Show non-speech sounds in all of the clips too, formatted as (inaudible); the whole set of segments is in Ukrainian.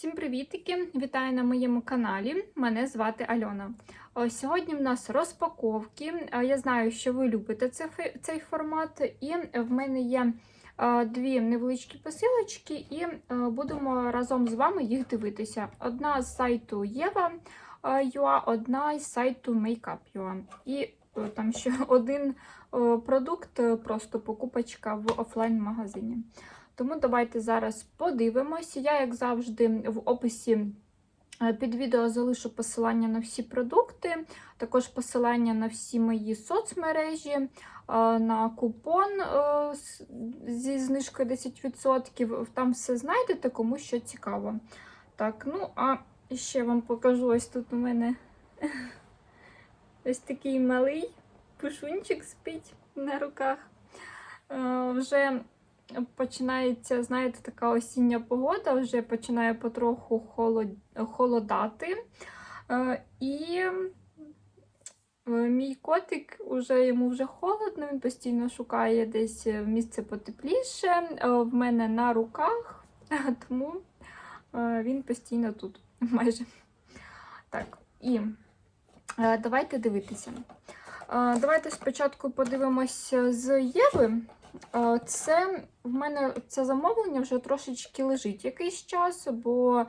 Всім привітики! Вітаю на моєму каналі. Мене звати Альона. О, Сьогодні в нас розпаковки. Е, Я знаю, що ви любите цей, формат, і в мене є е, дві невеличкі посилочки, і е, будемо разом з вами їх дивитися. Одна з сайту Єва.ua, одна з сайту Makeup.ua. І е, там ще (laughs) один е, продукт, е, просто покупочка в офлайн-магазині. Тому давайте зараз подивимося. Я, як завжди, в описі е, під відео залишу посилання на всі продукти, також посилання на всі мої соцмережі, е, на купон е, зі знижкою 10%. Там все знайдете, кому що цікаво. Так, ну а ще вам покажу ось тут у мене ось такий малий пушунчик спить на руках. Вже починається, знаєте, така осіння погода, вже починає потроху холод... холодати. Е, І е, мій котик уже йому вже холодно, він постійно шукає десь місце потепліше. Е, В мене на руках, (laughs) тому е, він постійно тут (laughs) майже. Так, і е, давайте дивитися. Е, Давайте спочатку подивимося з Єви. Е, Це в мене це замовлення вже трошечки лежить якийсь час, бо е,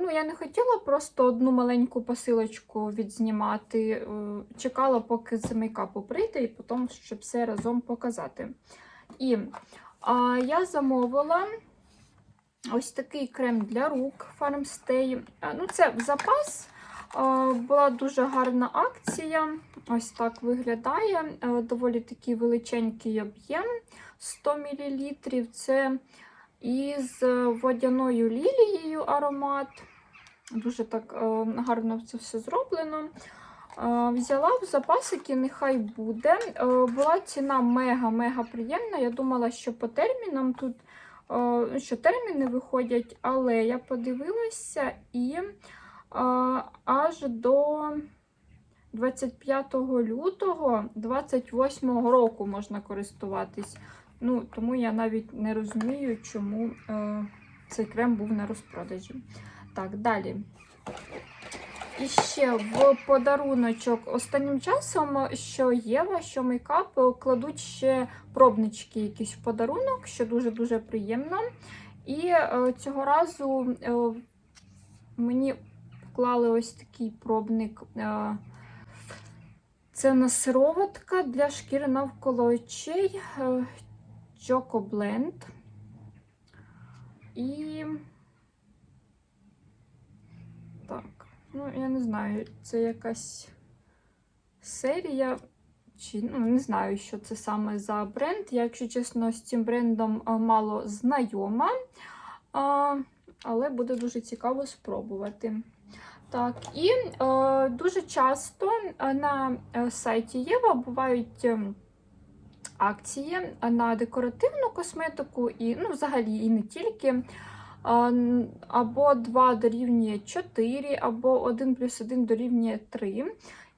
ну, я не хотіла просто одну маленьку посилочку відзнімати. е, Чекала, поки з мейкапу прийде, і потім щоб все разом показати. І я замовила ось такий крем для рук Farmstay. Ну, це в запас. Була дуже гарна акція. Ось так виглядає. Е, Доволі такий величенький об'єм 100 мл. Це із водяною лілією аромат. Дуже так е, гарно це все зроблено. Е, Взяла в запасики, нехай буде. Була ціна мега-мега приємна. Я думала, що по термінам тут що терміни виходять, але я подивилася і аж до 25 лютого 28 року можна користуватись. Ну, тому я навіть не розумію, чому е, цей крем був на розпродажі. Так, далі. І ще в подаруночок останнім часом, що Єва, що мейкап, кладуть ще пробнички якісь в подарунок, що дуже-дуже приємно. І е, цього разу е, мені вклали ось такий пробник. Е, це у нас сироватка для шкіри навколо очей е, Blend. І так, ну я не знаю, це якась серія. Чи ну, не знаю, що це саме за бренд. Я, якщо чесно, з цим брендом мало знайома, а, але буде дуже цікаво спробувати. Так, і е, дуже часто е, на е, сайті Єва бувають е, акції на декоративну косметику, і ну, взагалі і не тільки. Або 2 дорівнює 4, або 1 плюс 1 дорівнює 3.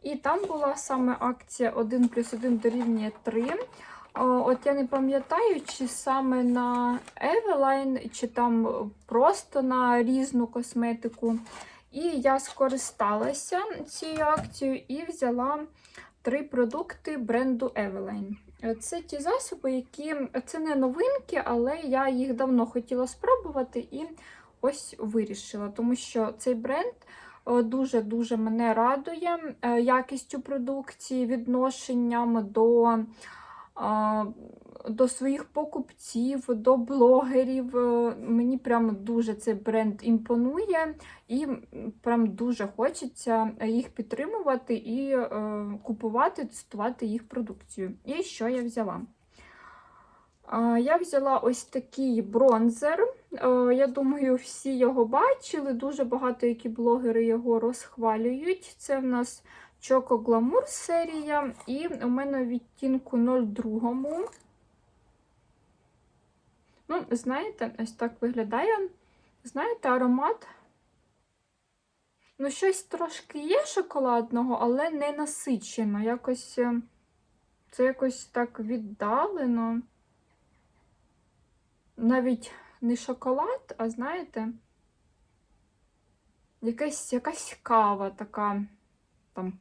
І там була саме акція 1 плюс 1 дорівнює 3. Е, От я не пам'ятаю, чи саме на Eveline, чи там просто на різну косметику. І я скористалася цією акцією і взяла три продукти бренду Eveline. Це ті засоби, які це не новинки, але я їх давно хотіла спробувати і ось вирішила, тому що цей бренд е, дуже-дуже мене радує е, якістю продукції, відношенням до а, до своїх покупців, до блогерів. Е, Мені прям дуже цей бренд імпонує, і прям дуже хочеться їх підтримувати і е, купувати, тестувати їх продукцію. І що я взяла? А, Я взяла ось такий бронзер. Е, Я думаю, всі його бачили. Дуже багато які блогери його розхвалюють. Це в нас Choco Glamour серія, і у мене відтінку 02. Ну, знаєте, ось так виглядає. Знаєте, аромат. Ну, щось трошки є шоколадного, але не насичено. Якось е, це якось так віддалено. Навіть не шоколад, а знаєте, якась, якась кава така, там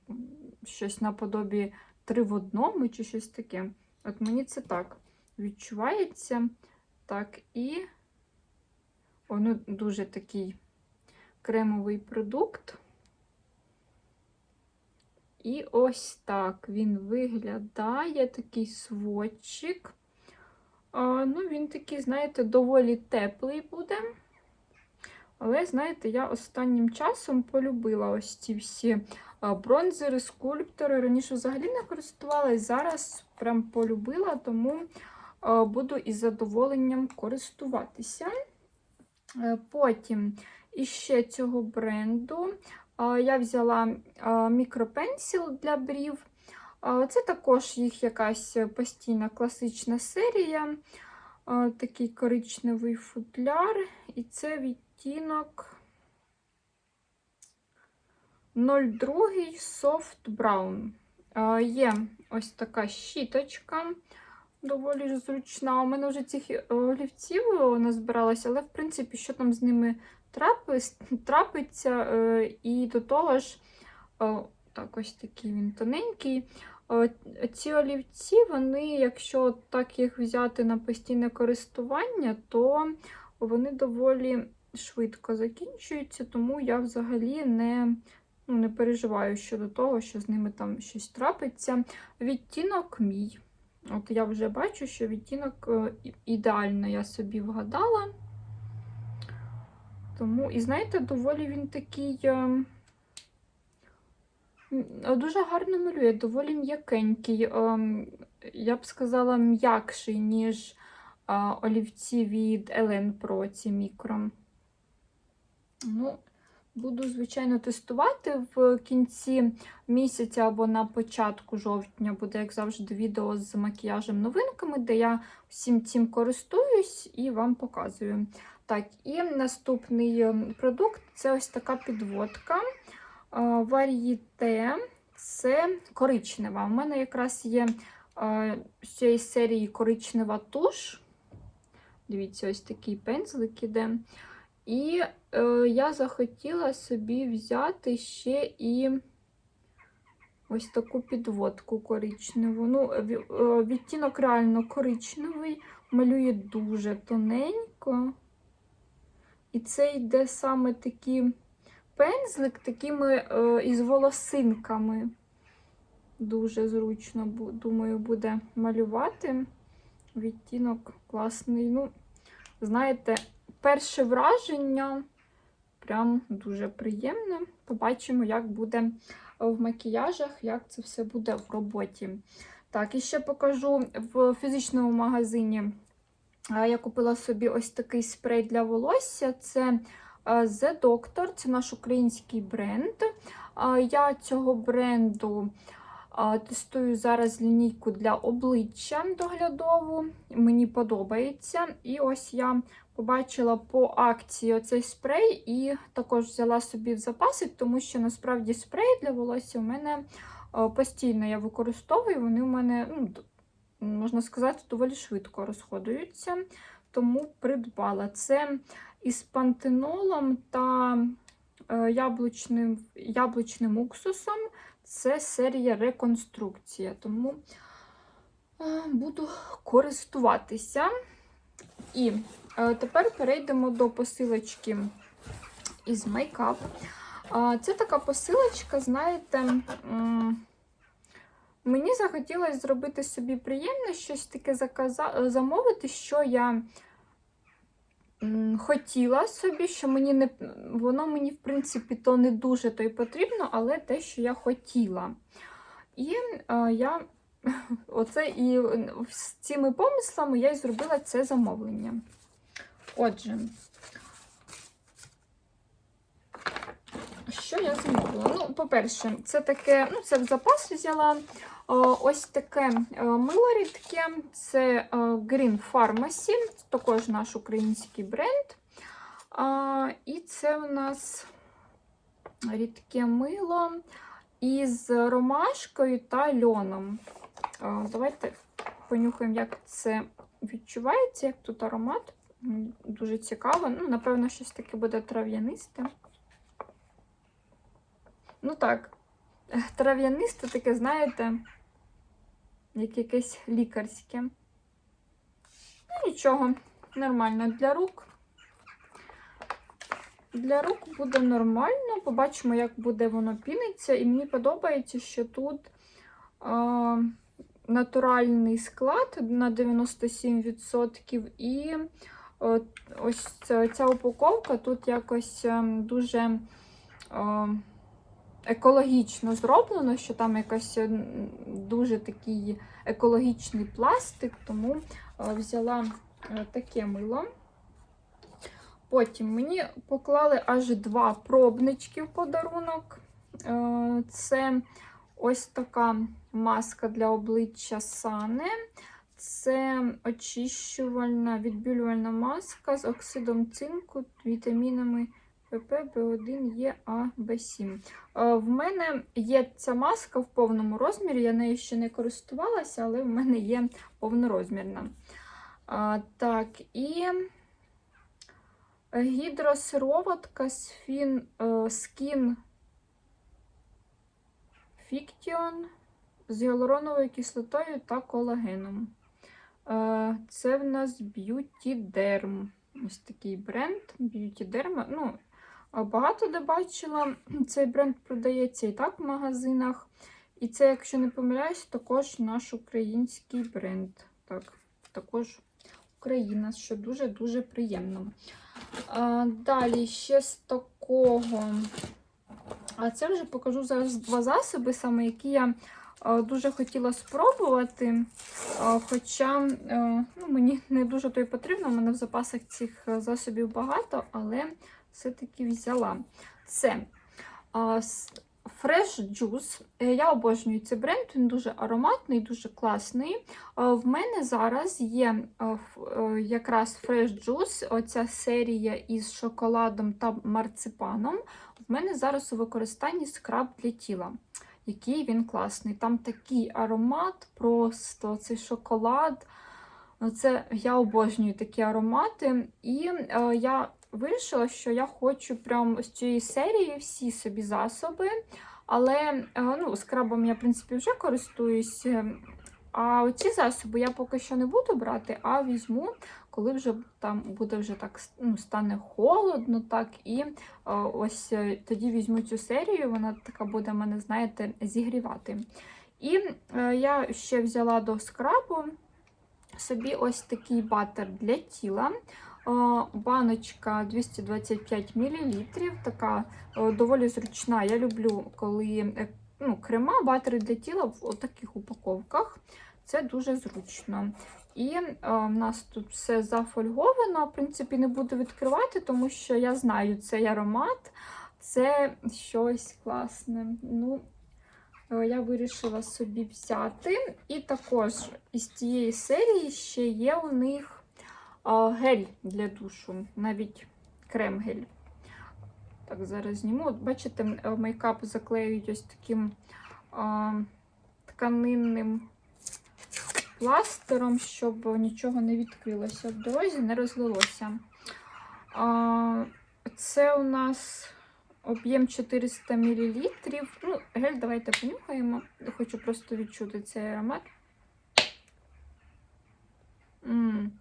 щось наподобі три в одному чи щось таке. От мені це так відчувається. Так, і воно дуже такий кремовий продукт. І ось так він виглядає, такий сводчик. Ну, він такий, знаєте, доволі теплий буде. Але, знаєте, я останнім часом полюбила ось ці всі бронзери, скульптори. Раніше взагалі не користувалась, зараз прям полюбила, тому буду із задоволенням користуватися. Е, Потім іще цього бренду я взяла мікропенсіл для брів. Це також їх якась постійна класична серія. Такий коричневий футляр, і це відтінок 02 Soft Brown. Є ось така щіточка, доволі ж зручна. У мене вже цих е, олівців назбиралося, але, в принципі, що там з ними трапи- трапиться, е, і до того ж, так, ось такий він тоненький. Ці олівці, вони, якщо так їх взяти на постійне користування, то вони доволі швидко закінчуються, тому я взагалі не, ну, не переживаю щодо того, що з ними там щось трапиться. Відтінок мій. От я вже бачу, що відтінок е, ідеально я собі вгадала. Тому, і знаєте, доволі він такий е, дуже гарно малює, доволі м'якенький. Я б сказала, м'якший, ніж е, олівці від Елен Pro ці мікро. Ну, буду, звичайно, тестувати в кінці місяця або на початку жовтня буде, як завжди, відео з макіяжем новинками, де я всім цим користуюсь і вам показую. Так, і наступний ем, продукт це ось така підводка. Вар'єте це коричнева. У мене якраз є е, з цієї серії коричнева туш. Дивіться, ось такий пензлик іде. І е, я захотіла собі взяти ще і ось таку підводку коричневу. Ну, е, відтінок реально коричневий, малює дуже тоненько. І це йде саме такий пензлик такими е, із волосинками. Дуже зручно, думаю, буде малювати. Відтінок класний. Ну, знаєте, перше враження прям дуже приємне. Побачимо, як буде в макіяжах, як це все буде в роботі. Так, і ще покажу в фізичному магазині. е, Я купила собі ось такий спрей для волосся. Це е, The Doctor, це наш український бренд. Е, Я цього бренду тестую зараз лінійку для обличчя доглядову. Мені подобається. І ось я побачила по акції оцей спрей і також взяла собі в запаси, тому що насправді спрей для волосся у мене е, постійно я використовую. Вони у мене, ну, можна сказати, доволі швидко розходуються. Тому придбала це із пантенолом та е, яблучним, яблучним уксусом. Це серія реконструкція. Тому е, буду користуватися. І тепер перейдемо до посилочки із. Е, Це така посилочка, знаєте, мені захотілося зробити собі приємне, щось таке замовити, що я хотіла собі, що мені не воно мені, в принципі, то не дуже то й потрібно, але те, що я хотіла. І я (laughs) оце і з цими помислами я й зробила це замовлення. Отже, що я замовила? Ну, по-перше, це таке, ну, це в запас взяла. О, Ось таке е, мило рідке. Це е, Green Pharmacy, також наш український бренд. І це у нас рідке мило із ромашкою та льоном. Давайте понюхаємо, як це відчувається, як тут аромат. Дуже цікаво. Ну, напевно, щось таке буде трав'янисте. Ну так, (laughs) трав'янисте таке, знаєте, як якесь лікарське. Ну, нічого, нормально для рук. Для рук буде нормально. Побачимо, як буде воно піниться. І мені подобається, що тут е, натуральний склад на 97%. І ось ця, упаковка тут якось е, дуже е, екологічно зроблено, що там якось е, дуже такий екологічний пластик, тому е, взяла е, таке мило. Потім мені поклали аж два пробнички в подарунок. Е, Це ось така маска для обличчя Сане. Це очищувальна відбілювальна маска з оксидом цинку, вітамінами ПП, В1, Е, А, В7. Е, В мене є ця маска в повному розмірі. Я нею ще не користувалася, але в мене є повнорозмірна. Так, і гідросироватка Skin, Fiction з гіалуроновою кислотою та колагеном. Е, Це в нас Beauty Derm. Ось такий бренд Beauty Derm. Ну, багато де бачила, (clears throat) цей бренд продається і так в магазинах. І це, якщо не помиляюсь, також наш український бренд. Так, також Україна, що дуже-дуже приємно. А, Далі ще з такого. А це вже покажу зараз два засоби, саме які я дуже хотіла спробувати. Хоча ну, мені не дуже то й потрібно, у мене в запасах цих е, засобів багато, але все-таки взяла. Це Fresh Juice. Е, Я обожнюю цей бренд, він дуже ароматний, дуже класний. Е, В мене зараз є е, е, якраз Fresh Juice, оця серія із шоколадом та марципаном. В мене зараз у використанні скраб для тіла. Який він класний. Там такий аромат, просто цей шоколад. Ну, Це я обожнюю такі аромати. І е, я вирішила, що я хочу прям з цієї серії всі собі засоби. Але е, ну, скрабом я, в принципі, вже користуюсь. А оці засоби я поки що не буду брати, а візьму, коли вже там буде вже так ну, стане холодно, так і е, ось е, тоді візьму цю серію, вона така буде мене, знаєте, зігрівати. І е, я ще взяла до скрабу собі ось такий батер для тіла. Баночка 225 мл, така доволі зручна. Я люблю, коли ну, крема, батери для тіла в таких упаковках. Це дуже зручно. І е, в нас тут все зафольговано. В принципі, не буду відкривати, тому що я знаю цей аромат. Це щось класне. Ну, е, я вирішила собі взяти. І також із цієї серії ще є у них а, гель для душу, навіть крем-гель. Так, зараз зніму. От бачите, е, мейкап заклеюють ось таким а, тканинним пластером, щоб нічого не відкрилося в дорозі, не розлилося. Це у нас об'єм 400 мл. Ну, гель давайте понюхаємо. Хочу просто відчути цей аромат. М,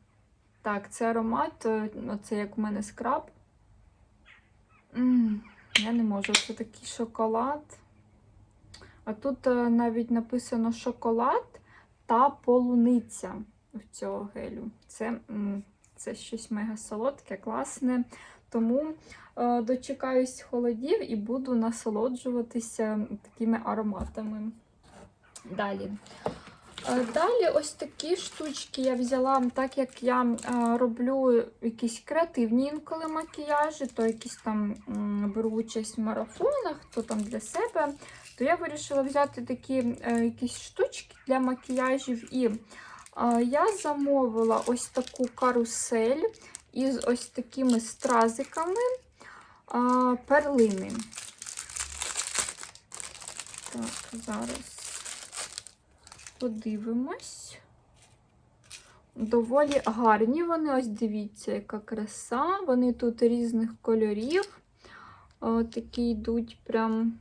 Так, це аромат, е, оце як у мене скраб. М, Я не можу, це такий шоколад. А тут е, навіть написано шоколад та полуниця в цього гелю. Це, це щось мега солодке, класне. Тому е, дочекаюсь холодів і буду насолоджуватися такими ароматами. Далі. Е, Далі ось такі штучки я взяла, так як я е, роблю якісь креативні інколи макіяжі, то якісь там беру участь в марафонах, то там для себе, то я вирішила взяти такі е, якісь штучки для макіяжів. І е, я замовила ось таку карусель із ось такими стразиками е, перлини. Так, зараз подивимось. Доволі гарні вони, ось дивіться, яка краса. Вони тут різних кольорів. О, такі йдуть прям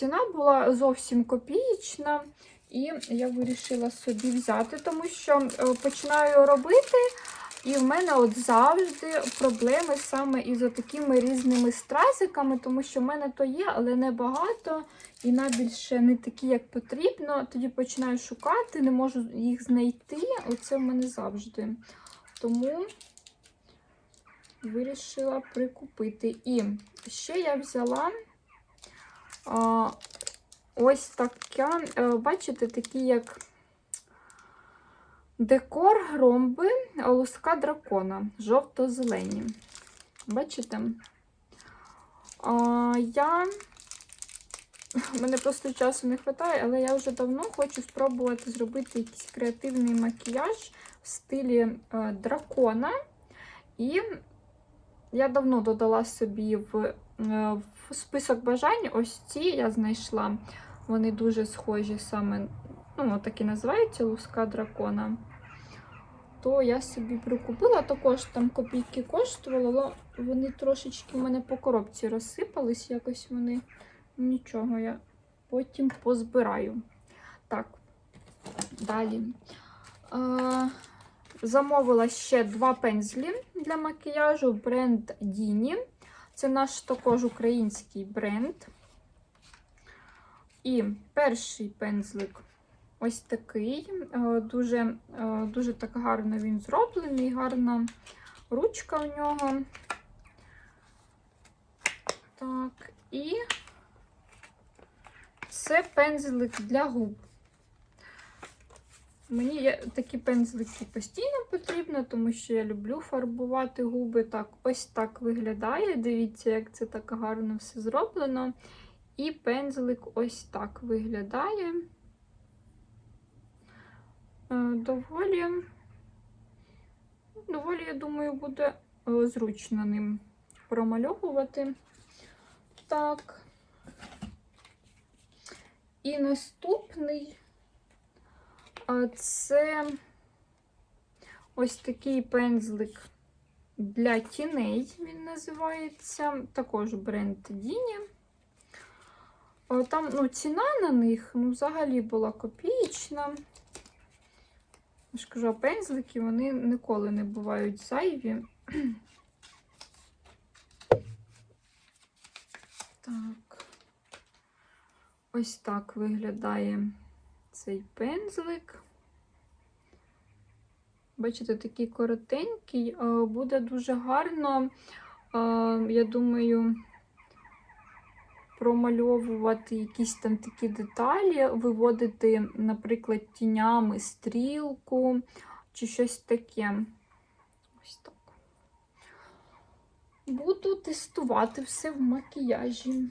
ціна була зовсім копієчна, і я вирішила собі взяти, тому що е, починаю робити, і в мене от завжди проблеми саме із такими різними стразиками, тому що в мене то є, але не багато, і найбільше не такі, як потрібно. Тоді починаю шукати, не можу їх знайти. Оце в мене завжди. Тому вирішила прикупити. І ще я взяла ось таке, е, бачите, такі як декор ромби луска дракона, жовто-зелені. Бачите? А, я. Мене просто часу не вистачає, але я вже давно хочу спробувати зробити якийсь креативний макіяж в стилі е, дракона. І я давно додала собі в, е, в список бажань ось ці я знайшла. Вони дуже схожі саме, ну, так і називаються луска дракона. То я собі прикупила, також там копійки коштувало, але вони трошечки в мене по коробці розсипались, якось вони нічого, я потім позбираю. Так, далі. Е, Замовила ще два пензлі для макіяжу бренд Діні. Це наш також український бренд. І перший пензлик ось такий. е, Дуже е, дуже так гарно він зроблений, гарна ручка у нього. Так, і це пензлик для губ. Мені такі пензлики постійно потрібно, тому що я люблю фарбувати губи. Так, ось так виглядає. Дивіться, як це так гарно все зроблено. І пензлик ось так виглядає. Е, Доволі, доволі, я думаю, буде е, зручно ним промальовувати. Так. І наступний це ось такий пензлик для тіней, він називається. Також бренд Діні. Там ну, ціна на них ну, взагалі була копієчна. Я ж кажу, а пензлики вони ніколи не бувають зайві. Так. Ось так виглядає цей пензлик. Бачите, такий коротенький, е, буде дуже гарно, е, я думаю, промальовувати якісь там такі деталі, виводити, наприклад, тінями стрілку чи щось таке. Ось так. Буду тестувати все в макіяжі.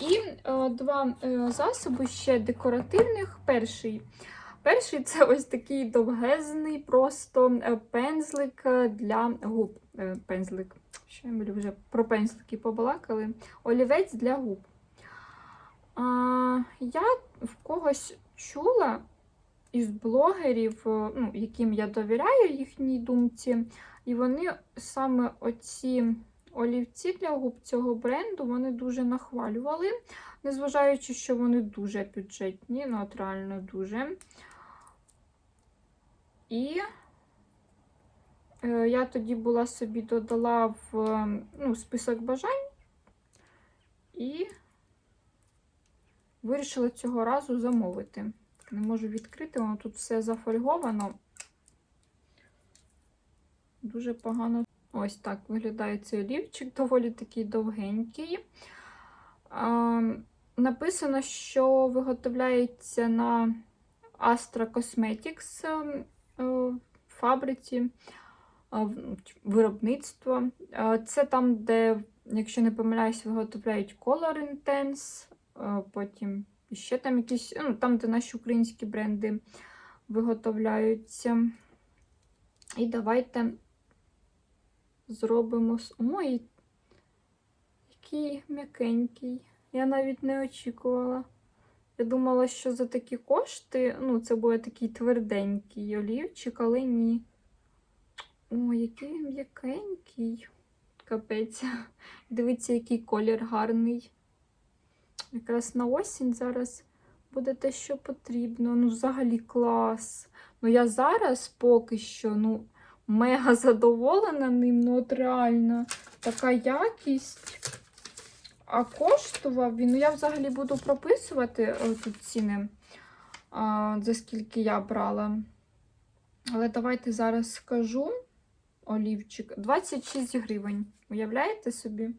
І е, два е, засоби ще декоративних. Перший Перший це ось такий довгезний, просто е, пензлик е, для губ. Е, пензлик. Що я милю вже про пензлики побалакали. Олівець для губ. А, я в когось чула із блогерів, ну, яким я довіряю їхній думці, і вони саме оці олівці для губ цього бренду вони дуже нахвалювали, незважаючи, що вони дуже бюджетні, ну дуже. І е, я тоді була собі додала в ну, список бажань і вирішила цього разу замовити. Не можу відкрити, воно тут все зафольговано. Дуже погано. Ось так виглядає цей олівчик, доволі такий довгенький. Написано, що виготовляється на Astra Cosmetics е, фабриці е, виробництво. Е, Це там, де, якщо не помиляюсь, виготовляють Color Intense, е, потім ще там якісь, ну, там, де наші українські бренди виготовляються. І давайте зробимо. с- Ой, який м'якенький. Я навіть не очікувала. Я думала, що за такі кошти, ну, це буде такий тверденький олівчик, але ні. Ой, який м'якенький. Капець. (laughs) Дивіться, який колір гарний. Якраз на осінь зараз буде те, що потрібно. Ну, взагалі клас. Ну, я зараз поки що, ну, мега задоволена ним. Ну, от реально, така якість. А коштував він, ну я взагалі буду прописувати е, тут ціни, а, за скільки я брала. Але давайте зараз скажу олівчик. 26 гривень. Уявляєте собі?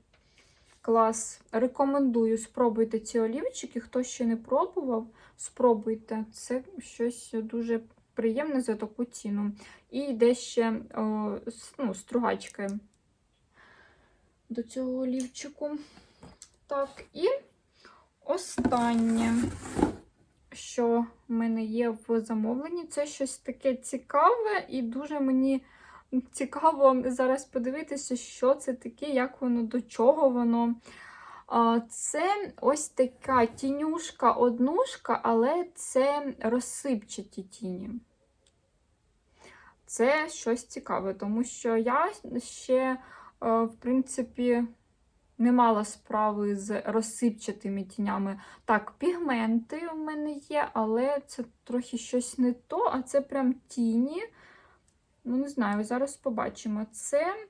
Клас. Рекомендую, спробуйте ці олівчики. Хто ще не пробував, спробуйте. Це щось дуже приємне за таку ціну. І йде ще о, ну, стругачки до цього олівчику. Так, і останнє, що в мене є в замовленні, це щось таке цікаве, і дуже мені цікаво зараз подивитися, що це таке, як воно, до чого воно. Це ось така тінюшка, однушка, але це розсипчаті тіні. Це щось цікаве, тому що я ще, е, в принципі, не мала справи з розсипчатими тінями. Так, пігменти в мене є, але це трохи щось не то, а це прям тіні. Ну, не знаю, зараз побачимо. Це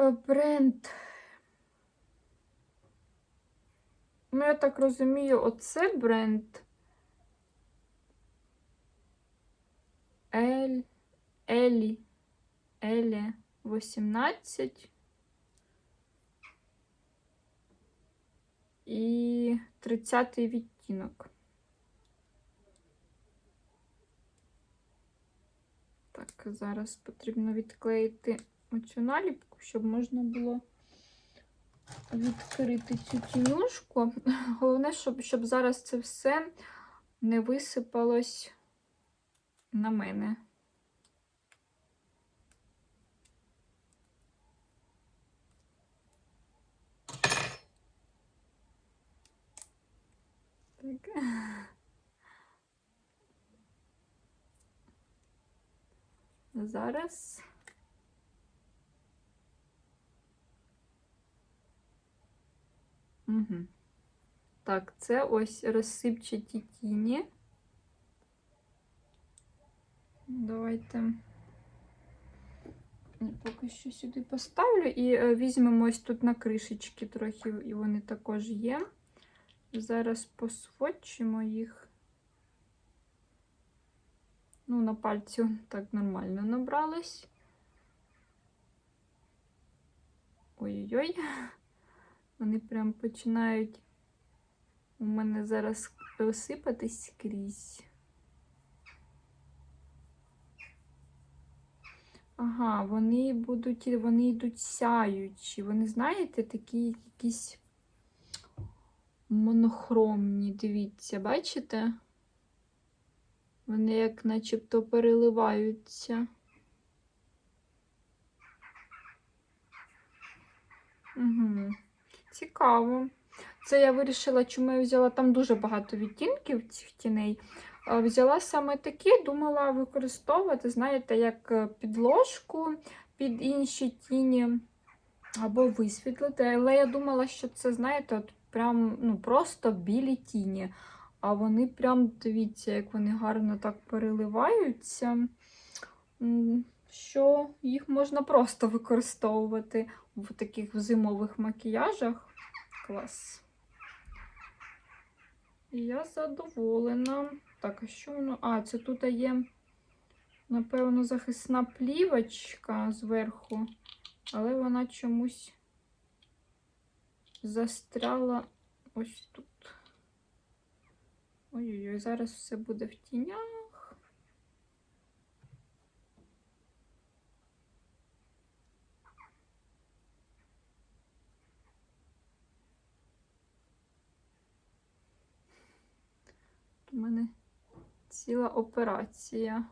е, бренд. Ну, я так розумію, оце бренд Ель, Елі, Елі 18. і 30 відтінок. Так, зараз потрібно відклеїти оцю наліпку, щоб можна було відкрити цю тінюшку. Головне, щоб, щоб зараз це все не висипалось на мене. Так. Зараз. Угу. Так, це ось розсипчаті тіні. Давайте поки що сюди поставлю і е, візьмемо ось тут на кришечки трохи, і вони також є. Зараз посводчимо їх. Ну, на пальцю так нормально набралось. Ой-ой-ой. Вони прям починають у мене зараз осипатись скрізь. Ага, вони будуть, вони йдуть сяючі. Вони, знаєте, такі якісь монохромні, дивіться, бачите? Вони як начебто переливаються. Угу. Цікаво. Це я вирішила, чому я взяла там дуже багато відтінків цих тіней. Взяла саме такі, думала використовувати, знаєте, як е, підложку під інші тіні або висвітлити. Але я думала, що це, знаєте, от прям ну, просто білі тіні. А вони прям, дивіться, як вони гарно так переливаються, що їх можна просто використовувати в таких зимових макіяжах. Клас. І Я задоволена. Так, а що воно? А, це тут є, напевно, захисна плівочка зверху, але вона чомусь застряла ось тут. Ой-ой-ой, зараз все буде в тінях. У мене ціла операція.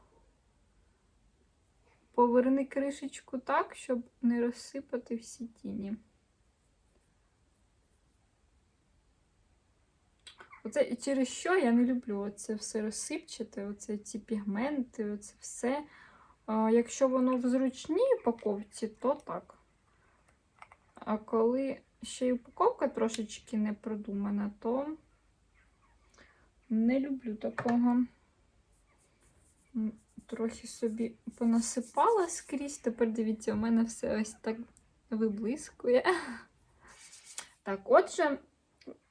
Поверни кришечку так, щоб не розсипати всі тіні. Оце через що я не люблю оце все розсипчате, оце ці пігменти, оце все. А, якщо воно в зручній упаковці, то так. А коли ще й упаковка трошечки не продумана, то не люблю такого. Трохи собі понасипала скрізь. Тепер дивіться, у мене все ось так виблискує. Так, отже,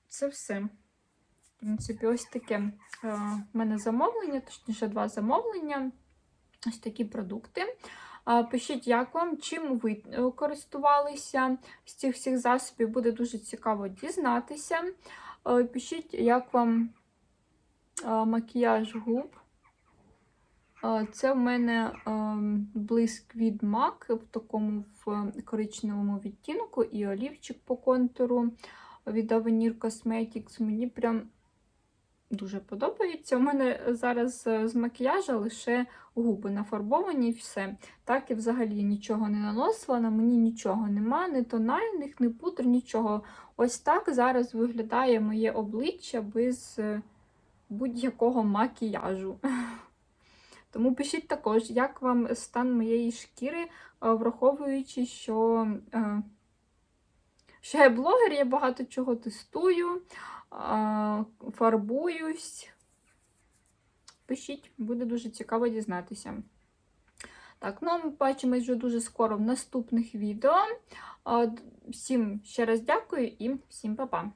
це все. В принципі, ось таке е, в мене замовлення, точніше, два замовлення. Ось такі продукти. Пишіть, як вам, чим ви е, користувалися з цих всіх засобів, буде дуже цікаво дізнатися. Е, Пишіть, як вам макіяж губ. Це в мене ем, блиск від MAC в такому в коричневому відтінку і олівчик по контуру від Avenir Cosmetics. Мені прям дуже подобається. У мене зараз е, з макіяжа лише губи нафарбовані і все. Так я взагалі нічого не наносила, на мені нічого нема, ні тональних, ні пудр, нічого. Ось так зараз виглядає моє обличчя без е, будь-якого макіяжу. (laughs) Тому пишіть також, як вам стан моєї шкіри, е, враховуючи, що, е, що я блогер, я багато чого тестую, е, фарбуюсь. Пишіть, буде дуже цікаво дізнатися. Так, ну ми бачимось вже дуже скоро в наступних відео. Всім ще раз дякую і всім па-па!